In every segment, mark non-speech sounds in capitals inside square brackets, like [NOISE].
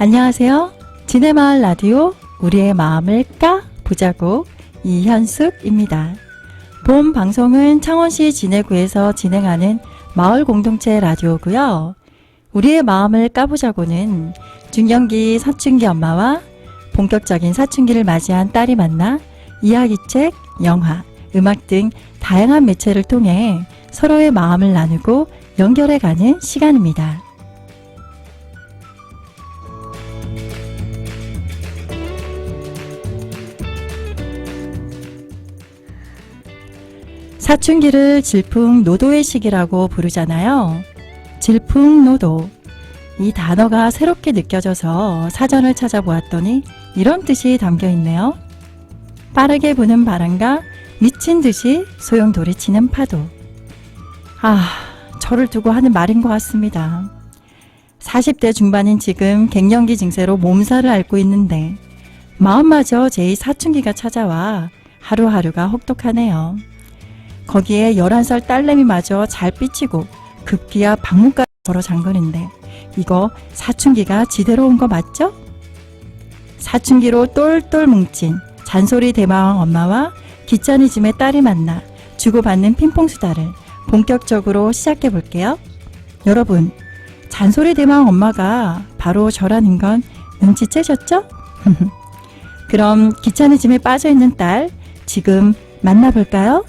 안녕하세요. 지네마을 라디오 우리의 마음을 까 보자고 이현숙입니다. 본 방송은 창원시 진해구에서 진행하는 마을 공동체 라디오고요. 우리의 마음을 까보자고는 중년기 사춘기 엄마와 본격적인 사춘기를 맞이한 딸이 만나 이야기책, 영화, 음악 등 다양한 매체를 통해 서로의 마음을 나누고 연결해가는 시간입니다. 사춘기를 질풍노도의 시기라고 부르잖아요. 질풍노도. 이 단어가 새롭게 느껴져서 사전을 찾아보았더니 이런 뜻이 담겨 있네요. 빠르게 부는 바람과 미친 듯이 소용돌이치는 파도. 아, 저를 두고 하는 말인 것 같습니다. 40대 중반인 지금 갱년기 증세로 몸살을 앓고 있는데 마음마저 제 사춘기가 찾아와 하루하루가 혹독하네요. 거기에 11살 딸내미마저 잘 삐치고 급기야 방문까지 걸어 잠그는데 이거 사춘기가 지대로 온 거 맞죠? 사춘기로 똘똘 뭉친 잔소리 대마왕 엄마와 기짜니즘의 딸이 만나 주고받는 핑퐁 수다를 본격적으로 시작해 볼게요. 여러분, 잔소리 대마왕 엄마가 바로 저라는 건 눈치채셨죠? [LAUGHS] 그럼 기차니즘에 빠져 있는 딸 지금 만나볼까요?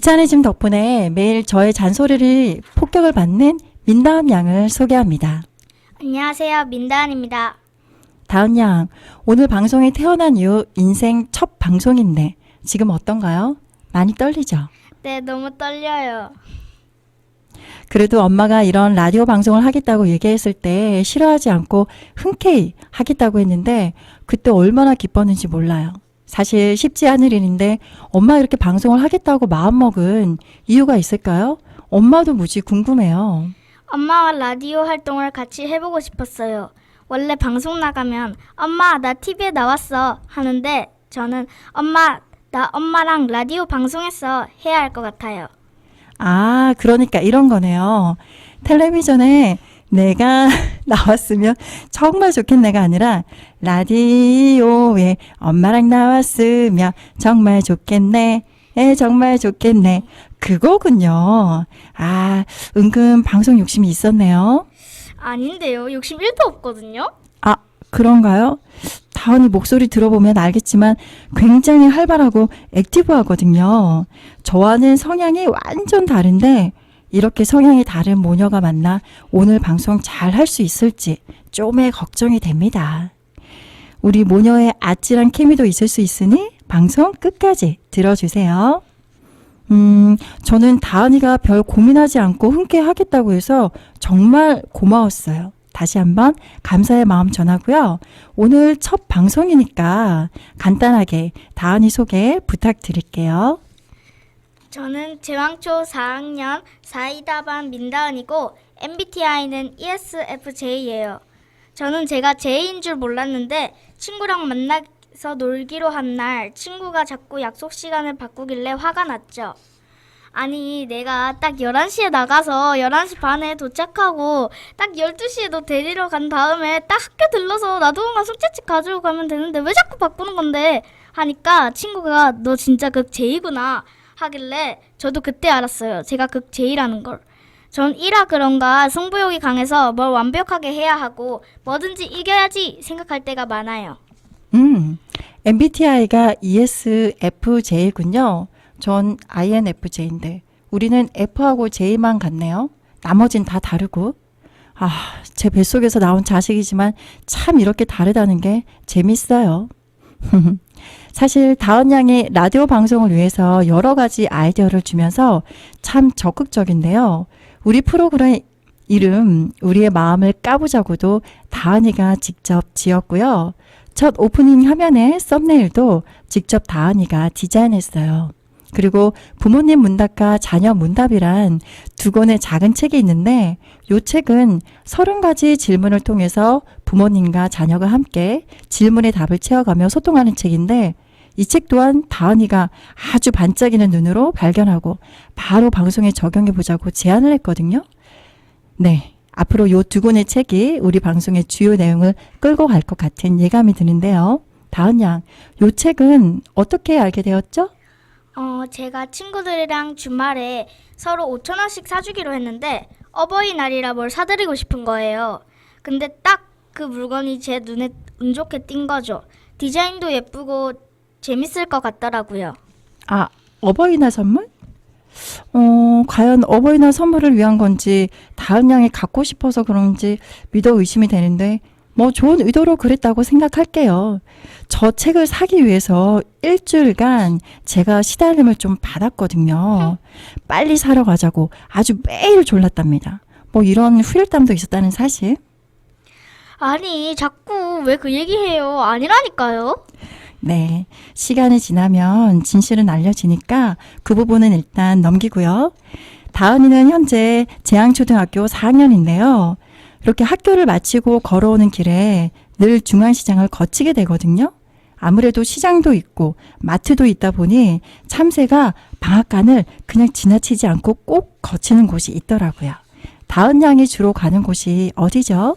기차니즘 덕분에 매일 저의 잔소리를 폭격을 받는 민다은 양을 소개합니다. 안녕하세요. 민다은입니다. 다은 양, 오늘 방송에 태어난 이후 인생 첫 방송인데 지금 어떤가요? 많이 떨리죠? 네, 너무 떨려요. 그래도 엄마가 이런 라디오 방송을 하겠다고 얘기했을 때 싫어하지 않고 흔쾌히 하겠다고 했는데 그때 얼마나 기뻤는지 몰라요. 사실 쉽지 않은 일인데 엄마 이렇게 방송을 하겠다고 마음먹은 이유가 있을까요? 엄마도 무지 궁금해요. 엄마와 라디오 활동을 같이 해보고 싶었어요. 원래 방송 나가면 엄마 나 TV에 나왔어 하는데 저는 엄마 나 엄마랑 라디오 방송했어 해야 할 것 같아요. 아, 그러니까 이런 거네요. 텔레비전에 내가 [LAUGHS] 나왔으면 정말 좋겠네가 아니라 라디오에 엄마랑 나왔으면 정말 좋겠네. 에, 정말 좋겠네. 그거군요. 아, 은근 방송 욕심이 있었네요. 아닌데요. 욕심 1도 없거든요. 아, 그런가요? 다은이 목소리 들어보면 알겠지만 굉장히 활발하고 액티브하거든요. 저와는 성향이 완전 다른데 이렇게 성향이 다른 모녀가 만나 오늘 방송 잘 할 수 있을지 좀의 걱정이 됩니다. 우리 모녀의 아찔한 케미도 있을 수 있으니 방송 끝까지 들어주세요. 음, 저는 다은이가 별 고민하지 않고 흔쾌히 하겠다고 해서 정말 고마웠어요. 다시 한번 감사의 마음 전하고요. 오늘 첫 방송이니까 간단하게 다은이 소개 부탁드릴게요. 저는 제왕초 4학년 4이다반 민다은이고 MBTI는 ESFJ예요. 저는 제가 J인 줄 몰랐는데 친구랑 만나서 놀기로 한 날 친구가 자꾸 약속 시간을 바꾸길래 화가 났죠. 아니, 내가 딱 11시에 나가서 11시 반에 도착하고 딱 12시에 너 데리러 간 다음에 딱 학교 들러서 나도가 숙제집 가지고 가면 되는데 왜 자꾸 바꾸는 건데? 하니까 친구가 너 진짜 극 J구나 하길래 저도 그때 알았어요. 제가 극 J라는 걸. 전 이라 그런가 승부욕이 강해서 뭘 완벽하게 해야 하고 뭐든지 이겨야지 생각할 때가 많아요. 음, MBTI가 ESFJ군요. 전 INFJ인데 우리는 F하고 J만 같네요. 나머진 다 다르고. 아, 제 뱃속에서 나온 자식이지만 참 이렇게 다르다는 게 재밌어요. [LAUGHS] 사실 다은 양이 라디오 방송을 위해서 여러 가지 아이디어를 주면서 참 적극적인데요. 우리 프로그램 이름 우리의 마음을 까보자고도 다은이가 직접 지었고요. 첫 오프닝 화면의 썸네일도 직접 다은이가 디자인했어요. 그리고 부모님 문답과 자녀 문답이란 두 권의 작은 책이 있는데 이 책은 서른 가지 질문을 통해서 부모님과 자녀가 함께 질문의 답을 채워가며 소통하는 책인데 이 책 또한 다은이가 아주 반짝이는 눈으로 발견하고 바로 방송에 적용해 보자고 제안을 했거든요. 네. 앞으로 요두 권의 책이 우리 방송의 주요 내용을 끌고 갈 것 같은 예감이 드는데요. 다은 양, 요 책은 어떻게 알게 되었죠? 어, 제가 친구들이랑 주말에 서로 5천 원씩 사주기로 했는데 어버이날이라 뭘 사드리고 싶은 거예요. 근데 딱 그 물건이 제 눈에 운 좋게 띈 거죠. 디자인도 예쁘고 재밌을 것 같더라고요. 아, 어버이날 선물? 어, 과연 어버이날 선물을 위한 건지 다은 양이 갖고 싶어서 그런지 믿어 의심이 되는데 뭐 좋은 의도로 그랬다고 생각할게요. 저 책을 사기 위해서 일주일간 제가 시달림을 좀 받았거든요. 빨리 사러 가자고 아주 매일 졸랐답니다. 뭐 이런 후일담도 있었다는 사실. 아니, 자꾸 왜 그 얘기해요? 아니라니까요. 네. 시간이 지나면 진실은 알려지니까 그 부분은 일단 넘기고요. 다은이는 현재 재앙초등학교 4학년인데요. 이렇게 학교를 마치고 걸어오는 길에 늘 중앙시장을 거치게 되거든요. 아무래도 시장도 있고 마트도 있다 보니 참새가 방앗간을 그냥 지나치지 않고 꼭 거치는 곳이 있더라고요. 다은 양이 주로 가는 곳이 어디죠?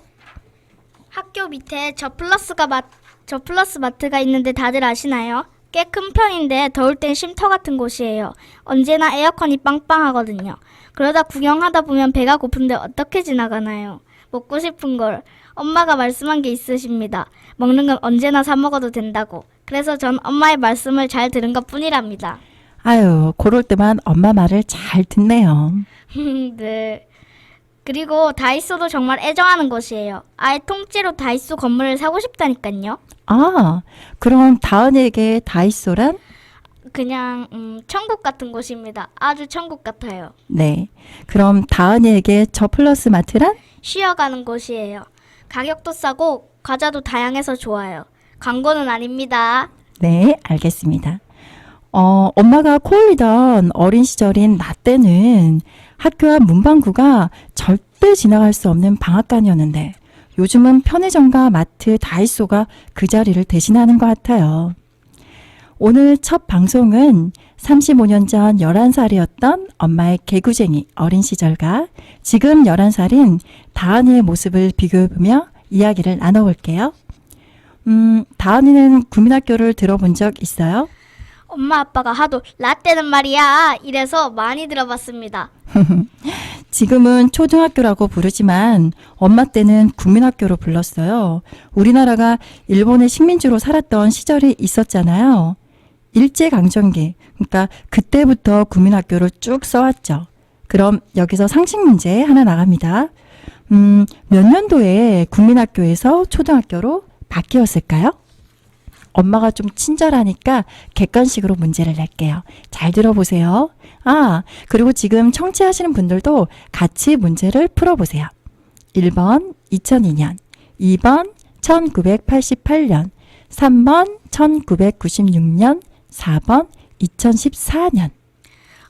학교 밑에 저 플러스가 마, 저 플러스 마트가 있는데 다들 아시나요? 꽤 큰 편인데 더울 땐 쉼터 같은 곳이에요. 언제나 에어컨이 빵빵하거든요. 그러다 구경하다 보면 배가 고픈데 어떻게 지나가나요? 먹고 싶은 걸 엄마가 말씀한 게 있으십니다. 먹는 건 언제나 사 먹어도 된다고. 그래서 전 엄마의 말씀을 잘 들은 것 뿐이랍니다. 아유, 그럴 때만 엄마 말을 잘 듣네요. [LAUGHS] 네. 그리고 다이소도 정말 애정하는 곳이에요. 아예 통째로 다이소 건물을 사고 싶다니까요. 아, 그럼 다은에게 다이소란? 그냥 음, 천국 같은 곳입니다. 아주 천국 같아요. 네. 그럼 다은이에게 저 플러스 마트란? 쉬어가는 곳이에요. 가격도 싸고 과자도 다양해서 좋아요. 광고는 아닙니다. 네, 알겠습니다. 어, 엄마가 코올리던 어린 시절인 나 때는 학교 앞 문방구가 절대 지나갈 수 없는 방앗간이었는데 요즘은 편의점과 마트, 다이소가 그 자리를 대신하는 것 같아요. 오늘 첫 방송은 35년 전 11살이었던 엄마의 개구쟁이 어린 시절과 지금 11살인 다은이의 모습을 비교해보며 이야기를 나눠볼게요. 음, 다은이는 국민학교를 들어본 적 있어요? 엄마 아빠가 하도 라떼는 말이야 이래서 많이 들어봤습니다. [LAUGHS] 지금은 초등학교라고 부르지만 엄마 때는 국민학교로 불렀어요. 우리나라가 일본의 식민지로 살았던 시절이 있었잖아요. 일제강점기. 그러니까 그때부터 국민학교를 쭉 써왔죠. 그럼 여기서 상식 문제 하나 나갑니다. 음, 몇 년도에 국민학교에서 초등학교로 바뀌었을까요? 엄마가 좀 친절하니까 객관식으로 문제를 낼게요. 잘 들어보세요. 아, 그리고 지금 청취하시는 분들도 같이 문제를 풀어보세요. 1번 2002년, 2번 1988년, 3번 1996년, 4번 2014년.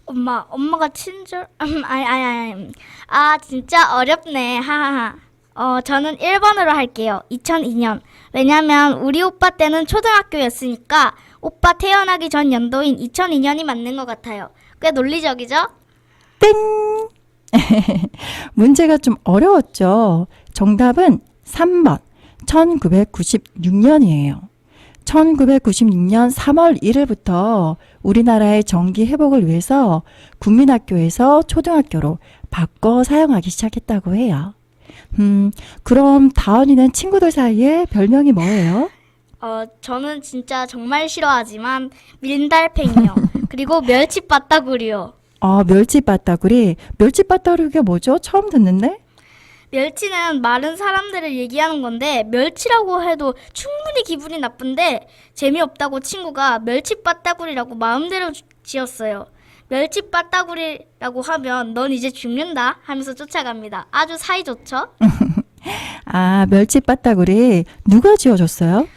엄마 엄마가 친절 [CLEARS THROAT] 아니 아니 아니 아 진짜 어렵네 하하하. 어 저는 1번으로 할게요. 2002년. 왜냐면 우리 오빠 때는 초등학교였으니까 오빠 태어나기 전 연도인 2002년이 맞는 것 같아요. 꽤 논리적이죠? 땡! [LAUGHS] 문제가 좀 어려웠죠. 정답은 3번 1996년이에요. 1996년 3월 1일부터 우리나라의 정기 회복을 위해서 국민학교에서 초등학교로 바꿔 사용하기 시작했다고 해요. 음, 그럼 다은이는 친구들 사이에 별명이 뭐예요? 어 저는 진짜 정말 싫어하지만 밀달팽이요. [LAUGHS] 그리고 멸치 바따구리요. 아, 멸치 바따구리. 멸치 바따구리가 뭐죠? 처음 듣는데? 멸치는 마른 사람들을 얘기하는 건데 멸치라고 해도 충분히 기분이 나쁜데 재미없다고 친구가 멸치 빠따구리라고 마음대로 주- 지었어요. 멸치 빠따구리라고 하면 넌 이제 죽는다 하면서 쫓아갑니다. 아주 사이 좋죠? [LAUGHS] 아, 멸치바따구리. 누가 지어줬어요?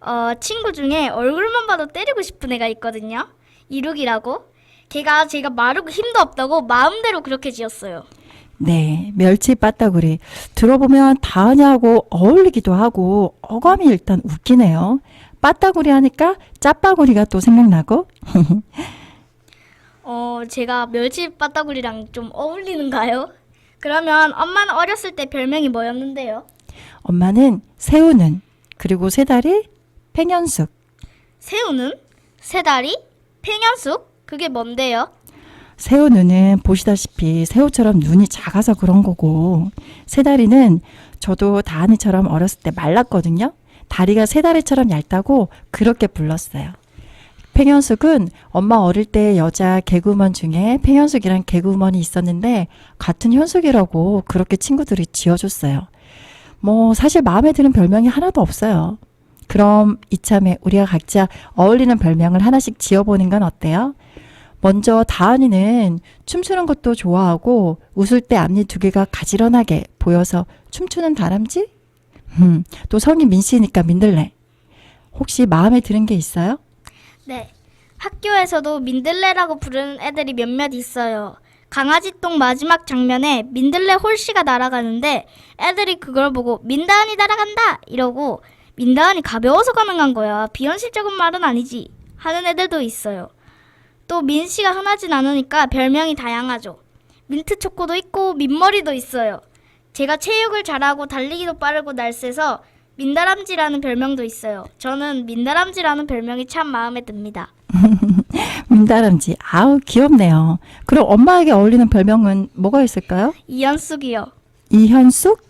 어, 친구 중에 얼굴만 봐도 때리고 싶은 애가 있거든요. 이룩이라고. 걔가 제가 마르고 힘도 없다고 마음대로 그렇게 지었어요. 네, 멸치 빠따구리. 들어보면 다은이하고 어울리기도 하고 어감이 일단 웃기네요. 빠따구리 하니까 짜빠구리가 또 생각나고 [LAUGHS] 어, 제가 멸치 빠따구리랑 좀 어울리는가요? 그러면 엄마는 어렸을 때 별명이 뭐였는데요? 엄마는 새우는 그리고 새다리 팽현숙 새우는? 새다리? 팽현숙? 그게 뭔데요? 새우 눈은 보시다시피 새우처럼 눈이 작아서 그런 거고 새다리는 저도 다은이처럼 어렸을 때 말랐거든요. 다리가 새다리처럼 얇다고 그렇게 불렀어요. 팽현숙은 엄마 어릴 때 여자 개구먼 중에 팽현숙이란 개구먼이 있었는데 같은 현숙이라고 그렇게 친구들이 지어줬어요. 뭐 사실 마음에 드는 별명이 하나도 없어요. 그럼 이참에 우리가 각자 어울리는 별명을 하나씩 지어보는 건 어때요? 먼저 다은이는 춤추는 것도 좋아하고 웃을 때 앞니 두 개가 가지런하게 보여서 춤추는 다람쥐? 음, 또 성이 민씨니까 민들레. 혹시 마음에 드는 게 있어요? 네. 학교에서도 민들레라고 부르는 애들이 몇몇 있어요. 강아지똥 마지막 장면에 민들레 홀씨가 날아가는데 애들이 그걸 보고 민다은이 날아간다 이러고 민다은이 가벼워서 가능한 거야. 비현실적인 말은 아니지. 하는 애들도 있어요. 또 민 씨가 흔하진 않으니까 별명이 다양하죠. 민트 초코도 있고 민머리도 있어요. 제가 체육을 잘하고 달리기도 빠르고 날쌔서 민다람쥐라는 별명도 있어요. 저는 민다람쥐라는 별명이 참 마음에 듭니다. [LAUGHS] 민다람쥐. 아우, 귀엽네요. 그럼 엄마에게 어울리는 별명은 뭐가 있을까요? 이현숙이요. 이현숙?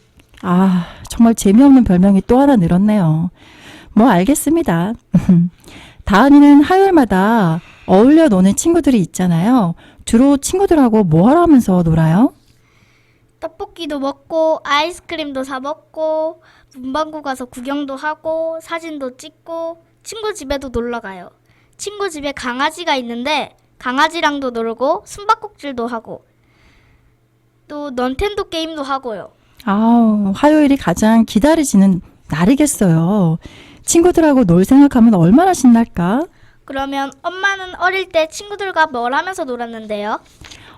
아, 정말 재미없는 별명이 또 하나 늘었네요. 뭐, 알겠습니다. [LAUGHS] 다은이는 화요일마다 어울려 노는 친구들이 있잖아요. 주로 친구들하고 뭐 하러 하면서 놀아요? 떡볶이도 먹고 아이스크림도 사 먹고 문방구 가서 구경도 하고 사진도 찍고 친구 집에도 놀러 가요. 친구 집에 강아지가 있는데 강아지랑도 놀고 숨바꼭질도 하고 또 넌텐도 게임도 하고요. 아우, 화요일이 가장 기다려지는 날이겠어요. 친구들하고 놀 생각하면 얼마나 신날까? 그러면 엄마는 어릴 때 친구들과 뭘 하면서 놀았는데요?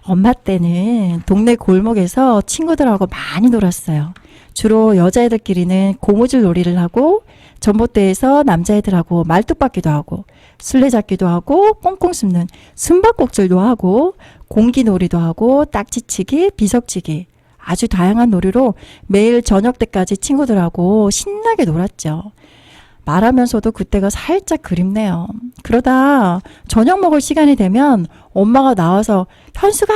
엄마 때는 동네 골목에서 친구들하고 많이 놀았어요. 주로 여자애들끼리는 고무줄 놀이를 하고 전봇대에서 남자애들하고 말뚝박기도 하고 술래잡기도 하고 꽁꽁 숨는 숨바꼭질도 하고 공기놀이도 하고 딱지치기, 비석치기 아주 다양한 놀이로 매일 저녁 때까지 친구들하고 신나게 놀았죠. 말하면서도 그때가 살짝 그립네요. 그러다 저녁 먹을 시간이 되면 엄마가 나와서 현수가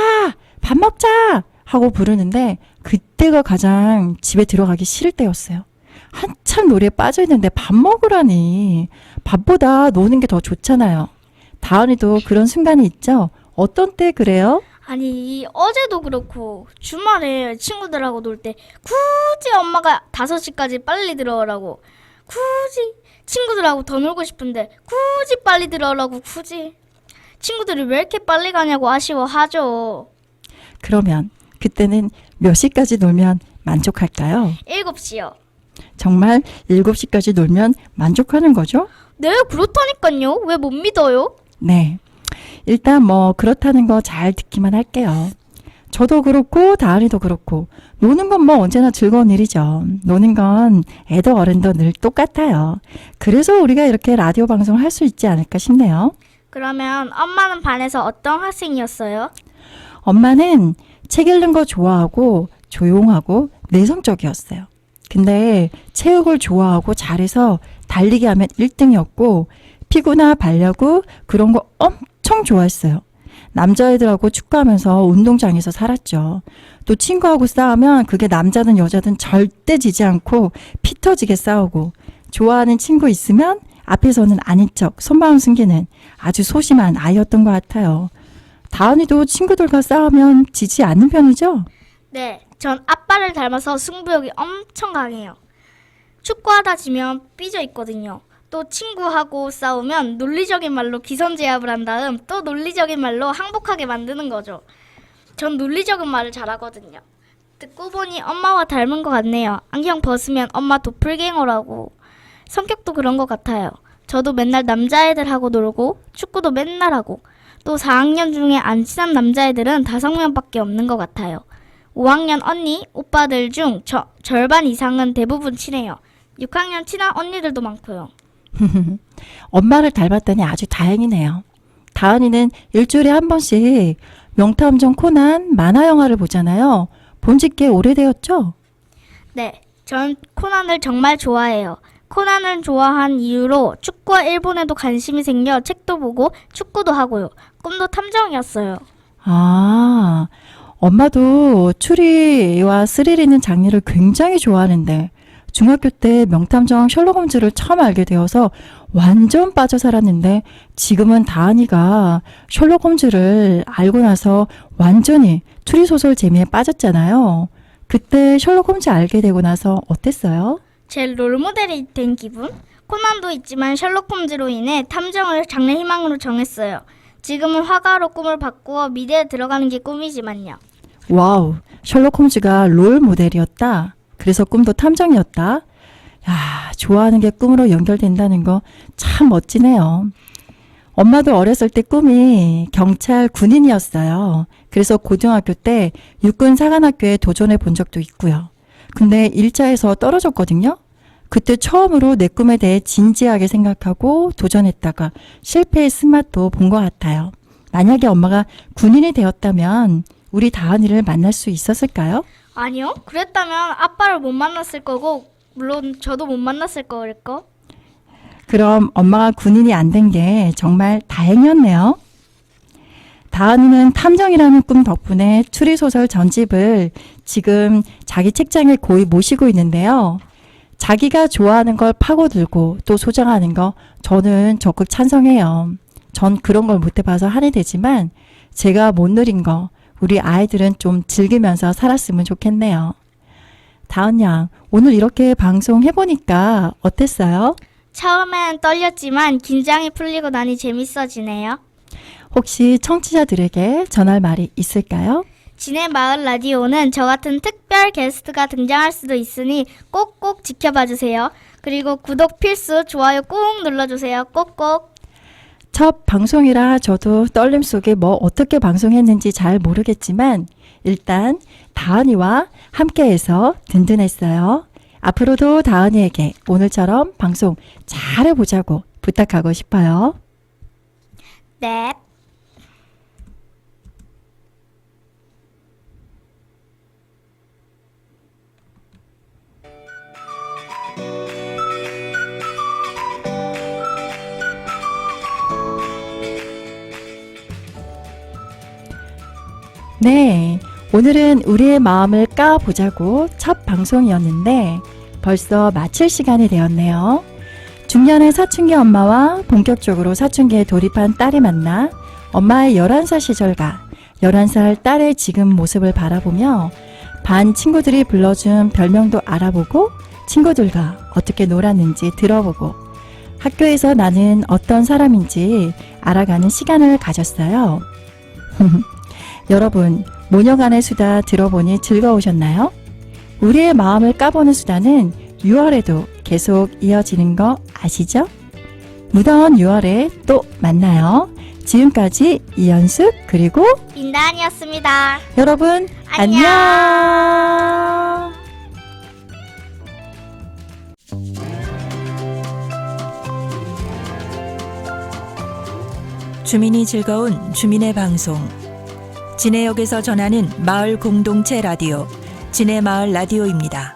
밥 먹자 하고 부르는데 그때가 가장 집에 들어가기 싫을 때였어요. 한참 놀이에 빠져 있는데 밥 먹으라니. 밥보다 노는 게 더 좋잖아요. 다은이도 그런 순간이 있죠? 어떤 때 그래요? 아니 어제도 그렇고 주말에 친구들하고 놀 때 굳이 엄마가 5시까지 빨리 들어오라고 굳이 친구들하고 더 놀고 싶은데 굳이 빨리 들어오라고 굳이 친구들이 왜 이렇게 빨리 가냐고 아쉬워하죠 그러면 그때는 몇 시까지 놀면 만족할까요? 7시요 정말 7시까지 놀면 만족하는 거죠? 네 그렇다니까요 왜 못 믿어요? 네. 일단 뭐 그렇다는 거 잘 듣기만 할게요. 저도 그렇고 다은이도 그렇고 노는 건 뭐 언제나 즐거운 일이죠. 노는 건 애도 어른도 늘 똑같아요. 그래서 우리가 이렇게 라디오 방송을 할 수 있지 않을까 싶네요. 그러면 엄마는 반에서 어떤 학생이었어요? 엄마는 책 읽는 거 좋아하고 조용하고 내성적이었어요. 근데 체육을 좋아하고 잘해서 달리기 하면 1등이었고 피구나 발야구 그런 거 엄청 좋아했어요. 남자애들하고 축구하면서 운동장에서 살았죠. 또 친구하고 싸우면 그게 남자든 여자든 절대 지지 않고 피 터지게 싸우고 좋아하는 친구 있으면 앞에서는 아닌 척 손마음 숨기는 아주 소심한 아이였던 것 같아요. 다은이도 친구들과 싸우면 지지 않는 편이죠? 네, 전 아빠를 닮아서 승부욕이 엄청 강해요. 축구하다 지면 삐져 있거든요. 또 친구하고 싸우면 논리적인 말로 기선 제압을 한 다음 또 논리적인 말로 항복하게 만드는 거죠. 전 논리적인 말을 잘하거든요. 듣고 보니 엄마와 닮은 것 같네요. 안경 벗으면 엄마 도플갱어라고. 성격도 그런 것 같아요. 저도 맨날 남자애들하고 놀고 축구도 맨날 하고 또 4학년 중에 안 친한 남자애들은 5명밖에 없는 것 같아요. 5학년 언니, 오빠들 중 저, 절반 이상은 대부분 친해요. 6학년 친한 언니들도 많고요. [LAUGHS] 엄마를 닮았다니 아주 다행이네요. 다은이는 일주일에 한 번씩 명탐정 코난 만화 영화를 보잖아요. 본지꽤 오래되었죠? 네, 전 코난을 정말 좋아해요. 코난을 좋아한 이유로 축구와 일본에도 관심이 생겨 책도 보고 축구도 하고요. 꿈도 탐정이었어요. 아, 엄마도 추리와 스릴 있는 장르를 굉장히 좋아하는데 중학교 때 명탐정 셜록 홈즈를 처음 알게 되어서 완전 빠져 살았는데 지금은 다은이가 셜록 홈즈를 알고 나서 완전히 추리 소설 재미에 빠졌잖아요. 그때 셜록 홈즈 알게 되고 나서 어땠어요? 제 롤모델이 된 기분? 코난도 있지만 셜록 홈즈로 인해 탐정을 장래 희망으로 정했어요. 지금은 화가로 꿈을 바꾸어 미대에 들어가는 게 꿈이지만요. 와우, 셜록 홈즈가 롤 모델이었다. 그래서 꿈도 탐정이었다. 야, 좋아하는 게 꿈으로 연결된다는 거 참 멋지네요. 엄마도 어렸을 때 꿈이 경찰 군인이었어요. 그래서 고등학교 때 육군 사관학교에 도전해 본 적도 있고요. 근데 1차에서 떨어졌거든요. 그때 처음으로 내 꿈에 대해 진지하게 생각하고 도전했다가 실패의 맛도 본 것 같아요. 만약에 엄마가 군인이 되었다면 우리 다은이를 만날 수 있었을까요? 아니요. 그랬다면 아빠를 못 만났을 거고 물론 저도 못 만났을 거일까? 그럼 엄마가 군인이 안 된 게 정말 다행이었네요. 다은이는 탐정이라는 꿈 덕분에 추리소설 전집을 지금 자기 책장에 고이 모시고 있는데요. 자기가 좋아하는 걸 파고들고 또 소장하는 거 저는 적극 찬성해요. 전 그런 걸 못 해봐서 한이 되지만 제가 못 누린 거 우리 아이들은 좀 즐기면서 살았으면 좋겠네요. 다은 양, 오늘 이렇게 방송 해보니까 어땠어요? 처음엔 떨렸지만 긴장이 풀리고 나니 재밌어지네요. 혹시 청취자들에게 전할 말이 있을까요? 진해 마을 라디오는 저 같은 특별 게스트가 등장할 수도 있으니 꼭꼭 지켜봐 주세요. 그리고 구독 필수, 좋아요 꾹 눌러주세요. 꼭꼭. 첫 방송이라 저도 떨림 속에 뭐 어떻게 방송했는지 잘 모르겠지만 일단 다은이와 함께해서 든든했어요. 앞으로도 다은이에게 오늘처럼 방송 잘 해보자고 부탁하고 싶어요. 네. 네. 오늘은 우리의 마음을 까보자고 첫 방송이었는데 벌써 마칠 시간이 되었네요. 중년의 사춘기 엄마와 본격적으로 사춘기에 돌입한 딸이 만나 엄마의 11살 시절과 11살 딸의 지금 모습을 바라보며 반 친구들이 불러준 별명도 알아보고 친구들과 어떻게 놀았는지 들어보고 학교에서 나는 어떤 사람인지 알아가는 시간을 가졌어요. [LAUGHS] 여러분, 모녀간의 수다 들어보니 즐거우셨나요? 우리의 마음을 까보는 수다는 6월에도 계속 이어지는 거 아시죠? 무더운 6월에 또 만나요. 지금까지 이연숙 그리고 민다한이었습니다. 여러분 안녕. 안녕. 주민이 즐거운 주민의 방송. 진해역에서 전하는 마을 공동체 라디오, 진해마을 라디오입니다.